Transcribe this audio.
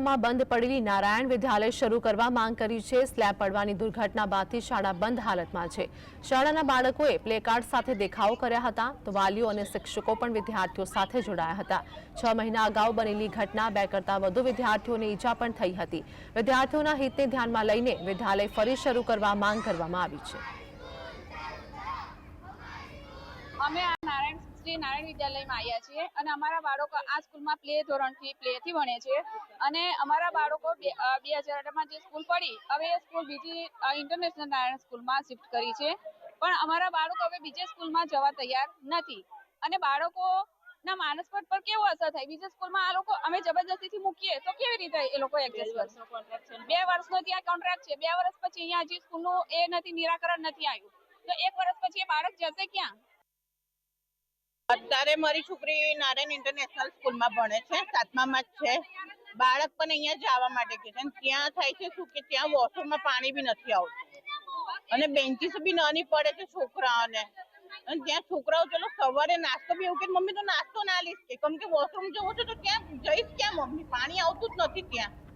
શાળામાં બંધ પડેલી નારાયણ વિદ્યાલય શરૂ કરવા માંગ કરી છે. સ્લેબ પડવાની દુર્ઘટના બાદથી શાળા બંધ હાલતમાં છે. શાળાના બાળકોએ પ્લેકાર્ડ સાથે દેખાવો કર્યા હતા. તો વાલીઓ અને શિક્ષકો પણ વિદ્યાર્થીઓ સાથે જોડાયા હતા. છ મહિના અગાઉ બનેલી ઘટના બે કરતાં વધુ વિદ્યાર્થીઓને ઈજા પણ થઈ હતી. વિદ્યાર્થીઓના હિતને ધ્યાનમાં લઈને વિદ્યાલય ફરી શરૂ કરવા માંગ કરવામાં આવી છે. અમે આ નારાયણ શ્રી નારાયણ વિદ્યાલયમાં આવ્યા છીએ અને અમારા બાળકો આ સ્કૂલમાં પ્લે ધોરણથી પ્લેથી ભણે છે. અને અમારા બાળકો બે હજાર અઢારમાં જે સ્કૂલ પડી, હવે એ સ્કૂલ બીજી ઇન્ટરનેશનલ નારાયણ સ્કૂલમાં શિફ્ટ કરી છે. પણ અમારા બાળકો હવે બીજે સ્કૂલમાં જવા તૈયાર નથી. અને બાળકો ના માનસ પર પર કેવો અસર થાય? બીજા સ્કૂલમાં આ લોકો અમે જબરજસ્તીથી મૂકીએ તો કેવી રીતે એ લોકો એડજસ્ટ કરશે બે વર્ષનો ત્યાં કોન્ટ્રાક્ટ છે. બે વર્ષ પછી અહીંયા હજી સ્કૂલનું એ નથી, નિરાકરણ નથી આવ્યું. તો એક વર્ષ પછી એ બાળક જશે ક્યાં? અત્યારે મારી છોકરી નારાયણ ઇન્ટરનેશનલ સ્કૂલમાં ભણે છે, સાતમામાં જ છે. બાળક પણ અહીંયા જવા માટે કે છે. ત્યાં થાય છે શું કે ત્યાં વોશરૂમમાં પાણી બી નથી આવતું. અને બેન્ચીસ બી નાની પડે છે છોકરાઓને. અને ત્યાં છોકરાઓ ચલો સવારે નાસ્તો બી એવું કે, મમ્મી, તો નાસ્તો ના લઈશ કે? કેમ કે વોશરૂમ જવું છે તો ત્યાં જઈશ ક્યાં મમ્મી? પાણી આવતું જ નથી ત્યાં.